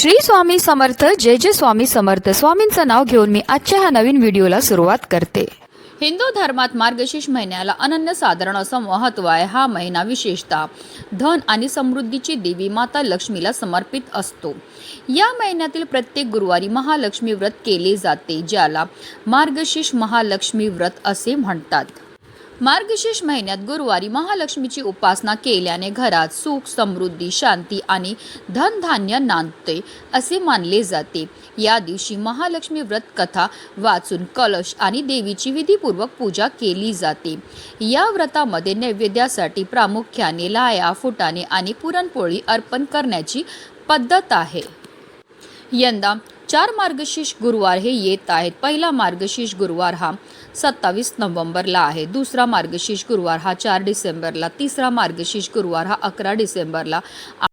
श्री स्वामी समर्थ जय जय स्वामी समर्थ. स्वामींचं नाव घेऊन मी आजच्या ह्या नवीन व्हिडिओला सुरुवात करते. हिंदू धर्मात मार्गशीर्ष महिन्याला अनन्यसाधारण असं महत्त्व आहे हा महिना विशेषतः धन आणि समृद्धीची देवी माता लक्ष्मीला समर्पित असतो. या महिन्यातील प्रत्येक गुरुवारी महालक्ष्मी व्रत केले जाते ज्याला मार्गशीर्ष महालक्ष्मी व्रत असे म्हणतात. मार्गशीर्ष महिन्यात गुरुवारी महालक्ष्मीची उपासना केल्याने घरात सुख समृद्धी शांती आणि धनधान्य नांदते असे मानले जाते. या दिवशी महालक्ष्मी व्रत कथा वाचून कलश आणि देवीची विधीपूर्वक पूजा केली जाते. या व्रतामध्ये नैवेद्यासाठी प्रामुख्याने लाया फुटाणे आणि पुरणपोळी अर्पण करण्याची पद्धत आहे. यंदा चार मार्गशीर्ष गुरुवार हे येत आहेत. पहिला मार्गशीर्ष गुरुवार हा सत्तावीस नोव्हेंबरला आहे. दुसरा मार्गशीर्ष गुरुवार हा चार डिसेंबरला. तिसरा मार्गशीर्ष गुरुवार हा अकरा डिसेंबरला आ-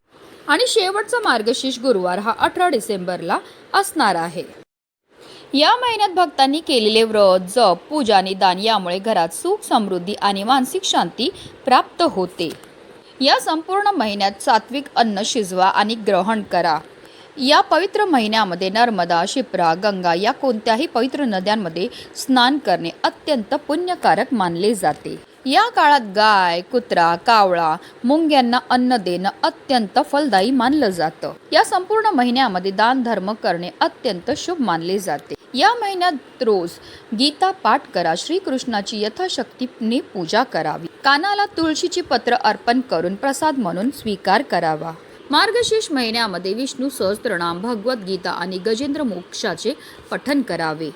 आणि शेवटचा मार्गशीर्ष गुरुवार हा अठरा डिसेंबरला असणार आहे. या महिन्यात भक्तांनी केलेले व्रत जप पूजा आणि दान यामुळे घरात सुख समृद्धी आणि मानसिक शांती प्राप्त होते. या संपूर्ण महिन्यात सात्विक अन्न शिजवा आणि ग्रहण करा. या पवित्र महिन्यामध्ये नर्मदा शिप्रा गंगा या कोणत्याही पवित्र नद्यांमध्ये स्नान करणे अत्यंत पुण्यकारक मानले जाते. या काळात गाय कुत्रा कावळा मुंग्यांना अन्न देणं अत्यंत फलदायी मानलं जातं. या संपूर्ण महिन्यामध्ये दान धर्म करणे अत्यंत शुभ मानले जाते. या महिन्यात रोज गीता पाठ करा श्रीकृष्णाची यथाशक्तीने पूजा करावी. कानाला तुळशीची पत्र अर्पण करून प्रसाद म्हणून स्वीकार करावा. मार्गशीर्ष महिन्यामध्ये विष्णू सहस्त्रनाम भगवद्गीता आणि गजेंद्र मोक्षाचे पठन करावे.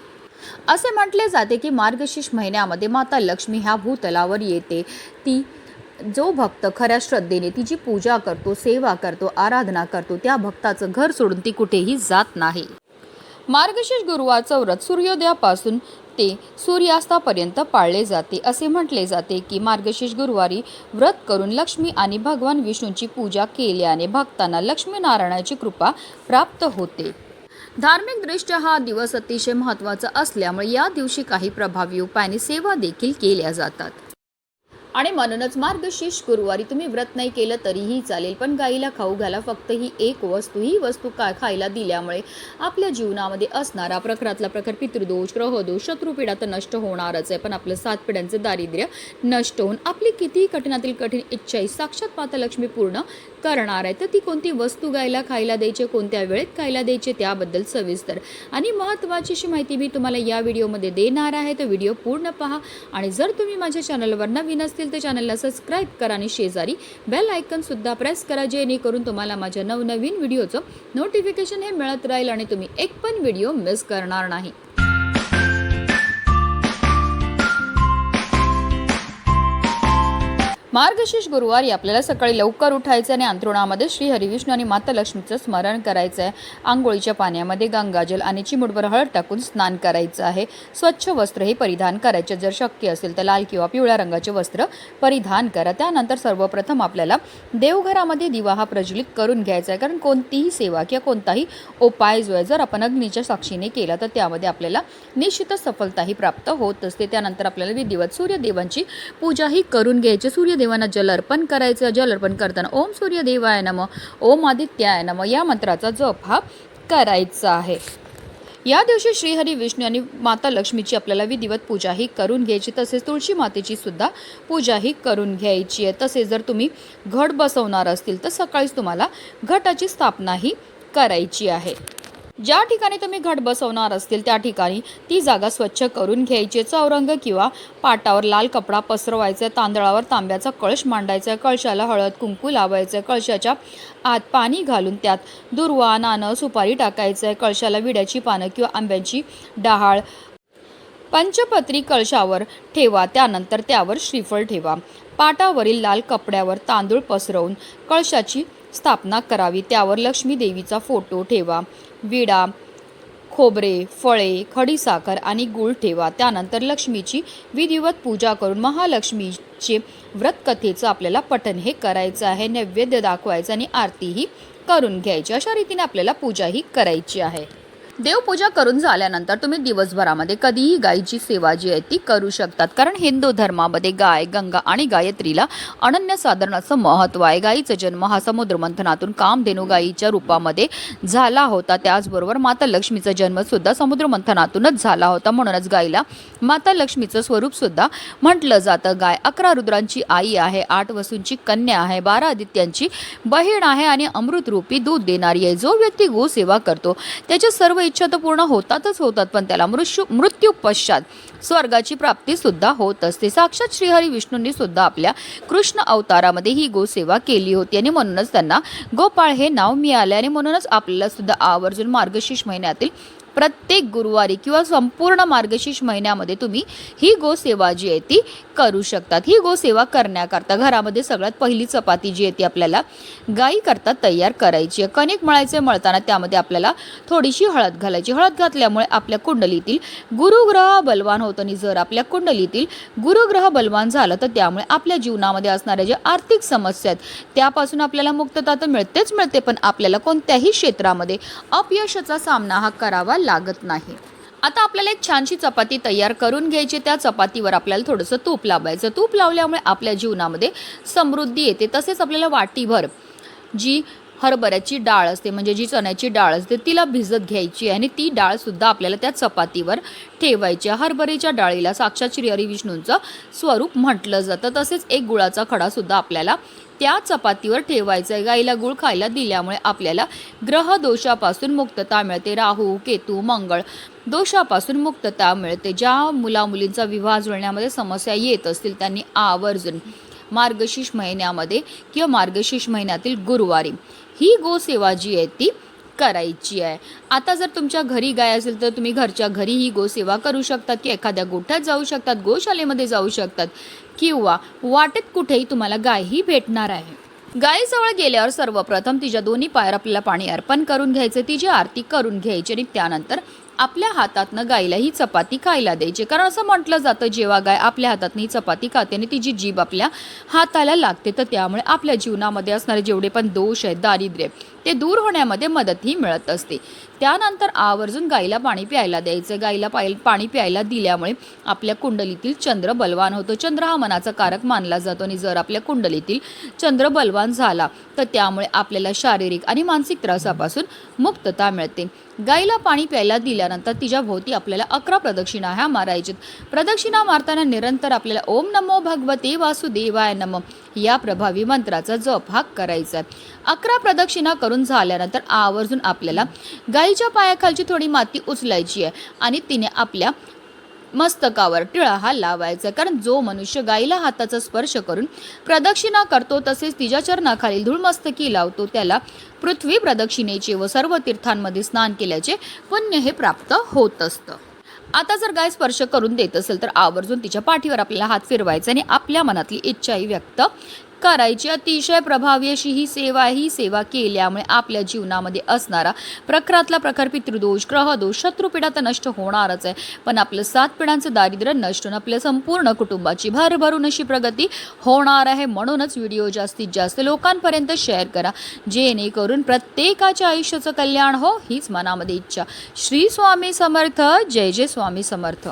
असे म्हटले जाते की मार्गशीर्ष महिन्यामध्ये माता लक्ष्मी ह्या भूतलावर येते. ती जो भक्त खऱ्या श्रद्धेने तिची पूजा करतो सेवा करतो आराधना करतो त्या भक्ताचं घर सोडून ती कुठेही जात नाही. मार्गशीर्ष गुरुवारचं व्रत सूर्योदयापासून ते सूर्यास्तापर्यंत पाळले जाते. असे म्हटले जाते की मार्गशीर्ष गुरुवारी व्रत करून लक्ष्मी आणि भगवान विष्णूची पूजा केल्याने भक्तांना लक्ष्मीनारायणाची कृपा प्राप्त होते. धार्मिकदृष्ट्या हा दिवस अतिशय महत्त्वाचा असल्यामुळे या दिवशी काही प्रभावी उपायाने सेवा देखील केल्या जातात. आणि म्हणूनच मार्गशीर्ष गुरुवारी तुम्ही व्रत नाही केलं तरीही चालेल पण गाईला खाऊ घाला फक्त ही एक वस्तू ही वस्तू काय खायला दिल्यामुळे आपल्या जीवनामध्ये असणारा प्रखरातला प्रखर पितृदोष ग्रहदोष शत्रुपिढा तर नष्ट होणारच आहे. पण आपलं सात पिढ्यांचं दारिद्र्य नष्ट होऊन आपली कितीही कठीणातील कठीण इच्छाही साक्षात माता लक्ष्मी पूर्ण करणार आहे. तर ती कोणती वस्तू गायला खायला द्यायची कोणत्या वेळेत खायला द्यायचे त्याबद्दल सविस्तर. आणि महत्त्वाची अशी माहिती मी तुम्हाला या व्हिडिओमध्ये देणार आहे. तर व्हिडिओ पूर्ण पहा. आणि जर तुम्ही माझ्या चॅनलवर नवीन असतील तर चॅनलला सबस्क्राईब करा आणि शेजारी बेल आयकनसुद्धा प्रेस करा जेणेकरून तुम्हाला माझ्या नवनवीन व्हिडिओचं नोटिफिकेशन हे मिळत राहील आणि तुम्ही एक पण व्हिडिओ मिस करणार नाही. मार्गशीर्ष गुरुवारी आपल्याला सकाळी लवकर उठायचं आणि अंथरुणामध्ये श्री हरिविष्णू आणि माता लक्ष्मीचं स्मरण करायचं आहे आंघोळीच्या पाण्यामध्ये गंगाजल आणि चिमुटभर हळद टाकून स्नान करायचं आहे. स्वच्छ वस्त्र हे परिधान करायचे. जर शक्य असेल तर लाल किंवा पिवळ्या रंगाचे वस्त्र परिधान करा. त्यानंतर सर्वप्रथम आपल्याला देवघरामध्ये दिवा हा प्रज्वलित करून घ्यायचा आहे. कारण कोणतीही सेवा किंवा कोणताही उपाय जो आहे जर आपण अग्नीच्या साक्षीने केला तर त्यामध्ये आपल्याला निश्चितच सफलताही प्राप्त होत असते. त्यानंतर आपल्याला विधिवत सूर्यदेवांची पूजाही करून घ्यायची. सूर्यदेवांना जल अर्पण करायचं जल अर्पण करताना ओम सूर्यदेवाय नम ओम आदित्याय नम या मंत्राचा जप हा करायचा आहे. या दिवशी श्रीहरी विष्णू आणि माता लक्ष्मीची आपल्याला विधिवत पूजाही करून घ्यायची तसेच तुळशी मातेची सुद्धा पूजाही करून घ्यायची आहे. तसेच जर तुम्ही घट बसवणार असतील तर सकाळीच तुम्हाला घटाची स्थापनाही करायची आहे. ज्या ठिकाणी तुम्ही घट बसवणार असतील त्या ठिकाणी ती जागा स्वच्छ करून घ्यायची. चौरंग किंवा पाटावर लाल कपडा पसरवायचा तांदळावर तांब्याचा कळश मांडायचा कळशाला हळद कुंकू लावायचं कळशाच्या आत पाणी घालून त्यात दुर्वा नाणं सुपारी टाकायचं आहे कळशाला विड्याची पानं किंवा आंब्याची डहाळ पंचपत्री कळशावर ठेवा त्यानंतर त्यावर श्रीफळ ठेवा. पाटावरील लाल कपड्यावर तांदूळ पसरवून कळशाची स्थापना करावी त्यावर लक्ष्मी देवीचा फोटो ठेवा. विडा खोबरे फळे खडीसाखर आणि गूळ ठेवा. त्यानंतर लक्ष्मीची विधिवत पूजा करून महालक्ष्मीचे व्रतकथेचं आपल्याला पठन हे करायचं आहे. नैवेद्य दाखवायचं आणि आरतीही करून घ्यायची. अशा रीतीने आपल्याला पूजाही करायची आहे. देवपूजा करून झाल्यानंतर तुम्ही दिवसभरामध्ये कधीही गायीची सेवा जी आहे ती करू शकतात. कारण हिंदू धर्मामध्ये गाय गंगा आणि गायत्रीला अनन्यसाधारण असं महत्त्व आहे. गायीचा जन्म हा समुद्र मंथनातून कामधेनू गायीच्या रूपामध्ये झाला होता. त्याचबरोबर माता लक्ष्मीचा जन्म सुद्धा समुद्र मंथनातूनच झाला होता. म्हणूनच गायीला माता लक्ष्मीचं स्वरूप सुद्धा म्हटलं जातं. गाय अकरा रुद्रांची आई आहे आठ वसूंची कन्या आहे बारा आदित्यांची बहीण आहे आणि अमृतरूपी दूध देणारी आहे. जो व्यक्ती गोसेवा करतो त्याच्या सर्व इच्छा तर पूर्ण होतातच होतात पण त्याला मृत्यू मृत्यू पश्चात स्वर्गाची प्राप्ती सुद्धा होत असते. साक्षात श्रीहरी विष्णूंनी सुद्धा आपल्या कृष्ण अवतारामध्ये ही गोसेवा केली होती आणि म्हणूनच त्यांना गोपाळ हे नाव मिळाले आणि म्हणूनच आपल्याला सुद्धा आवर्जून मार्गशीर्ष महिन्यातील प्रत्येक गुरुवारी किंवा संपूर्ण मार्गशीर्ष महिन्यामध्ये तुम्ही ही गोसेवा जी आहे ती करू शकतात. ही गोसेवा करण्याकरता घरामध्ये सगळ्यात पहिली चपाती जी आहे ती आपल्याला गाईकरता तयार करायची आहे. कणिक मळायचे मळताना त्यामध्ये आपल्याला थोडीशी हळद घालायची. हळद घातल्यामुळे आपल्या कुंडलीतील गुरुग्रह बलवान होतं आणि जर आपल्या कुंडलीतील गुरुग्रह बलवान झालं तर त्यामुळे आपल्या जीवनामध्ये असणाऱ्या ज्या आर्थिक समस्या आहेत त्यापासून आपल्याला मुक्तता तर मिळतेच मिळते पण आपल्याला कोणत्याही क्षेत्रामध्ये अपयशाचा सामना हा करावा लागत नाही. आता आपल्याला एक छानशी चपाती तयार करून घ्यायची त्या चपातीवर आपल्याला थोडंसं तूप लावायचं. तूप लावल्यामुळे आपल्या जीवनामध्ये समृद्धी येते. तसेच आपल्याला वाटीभर जी हरभऱ्याची डाळ असते म्हणजे जी चण्याची डाळ असते तिला भिजत घ्यायची आणि ती डाळ सुद्धा आपल्याला त्या चपातीवर ठेवायची हरभऱ्याच्या डाळीला साक्षात श्री हरी विष्णूंचं स्वरूप म्हटलं जातं. तसेच एक गुळाचा खडासुद्धा आपल्याला त्या चपातीवर ठेवायचं आहे गाईला गुळ खायला दिल्यामुळे आपल्याला ग्रह दोषापासून मुक्तता मिळते. राहू केतू मंगळ दोषापासून मुक्तता मिळते. ज्या मुला मुलींचा विवाह जुळण्यामध्ये समस्या येत असतील त्यांनी आवर्जून मार्गशीर्ष महिन्यामध्ये किंवा मार्गशीर्ष महिन्यातील गुरुवारी ही गोसेवा जी आहे ती करायची आहे. आता जर तुमच्या घरी गाय असेल तर तुम्ही घरच्या घरी ही गोसेवा करू शकतात की एखाद्या गोठ्यात जाऊ शकतात गोशालेमध्ये जाऊ शकतात किंवा वाटेत कुठेही तुम्हाला गाय ही भेटणार आहे. गायीजवळ गेल्यावर सर्वप्रथम तिच्या दोन्ही पायावर आपल्याला पाणी अर्पण करून घ्यायचं तिची आरती करून घ्यायची आणि त्यानंतर आपल्या हातातनं गायला ही चपाती खायला द्यायची कारण असं म्हटलं जातं जेव्हा गाय आपल्या हातातनं ही चपाती खाते आणि तिची जीभ आपल्या हाताला लागते तर त्यामुळे आपल्या जीवनामध्ये असणारे जेवढे पण दोष आहेत दारिद्र्य ते दूर होण्यामध्ये मदतही मिळत असते. त्यानंतर आवर्जून गाईला पाणी प्यायला द्यायचं. गाईला पाय पाणी प्यायला दिल्यामुळे आपल्या कुंडलीतील चंद्र बलवान होतो. चंद्र हा मनाचा कारक मानला जातो आणि जर आपल्या कुंडलीतील चंद्र बलवान झाला तर त्यामुळे आपल्याला शारीरिक आणि मानसिक त्रासापासून मुक्तता मिळते. गाईला पाणी प्यायला दिल्यानंतर तिच्या भोवती आपल्याला अकरा प्रदक्षिणा ह्या मारायच्यात प्रदक्षिणा मारताना निरंतर आपल्याला ओम नमो भगवते वासुदेवाय नम. या प्रभावी मंत्राचा जप हा करायचा आहे. अकरा प्रदक्षिणा करून झाल्यानंतर आवर्जून आपल्याला गाईच्या पायाखालची थोडी माती उचलायची आहे आणि तिने आपल्या मस्तकावर टिळा हा लावायचा. कारण जो मनुष्य गाईला हाताचा स्पर्श करून प्रदक्षिणा करतो तसेच तिच्या चरणाखालील धूळमस्तकी लावतो त्याला पृथ्वी प्रदक्षिणेचे व सर्व तीर्थांमध्ये स्नान केल्याचे पुण्य हे प्राप्त होत असतं. आता जर गाय स्पर्श करून देत असेल तर आवर्जून तिच्या पाठीवर आपल्याला हात फिरवायचा आणि आपल्या मनातली इच्छाही व्यक्त करायची. अतिशय प्रभावी अशी ही सेवा ही सेवा केल्यामुळे आपल्या जीवनामध्ये असणारा प्रखरातला प्रखर पितृदोष ग्रहदोष शत्रुपीडा तर नष्ट होणारच आहे. पण आपलं सात पिढ्यांचं दारिद्र्य नष्ट होऊन आपल्या संपूर्ण कुटुंबाची भरभरून अशी प्रगती होणार आहे. म्हणूनच व्हिडिओ जास्तीत जास्त लोकांपर्यंत शेअर करा. जेणेकरून प्रत्येकाच्या आयुष्याचं कल्याण हो हीच मनामध्ये इच्छा. श्री स्वामी समर्थ. जय जय स्वामी समर्थ.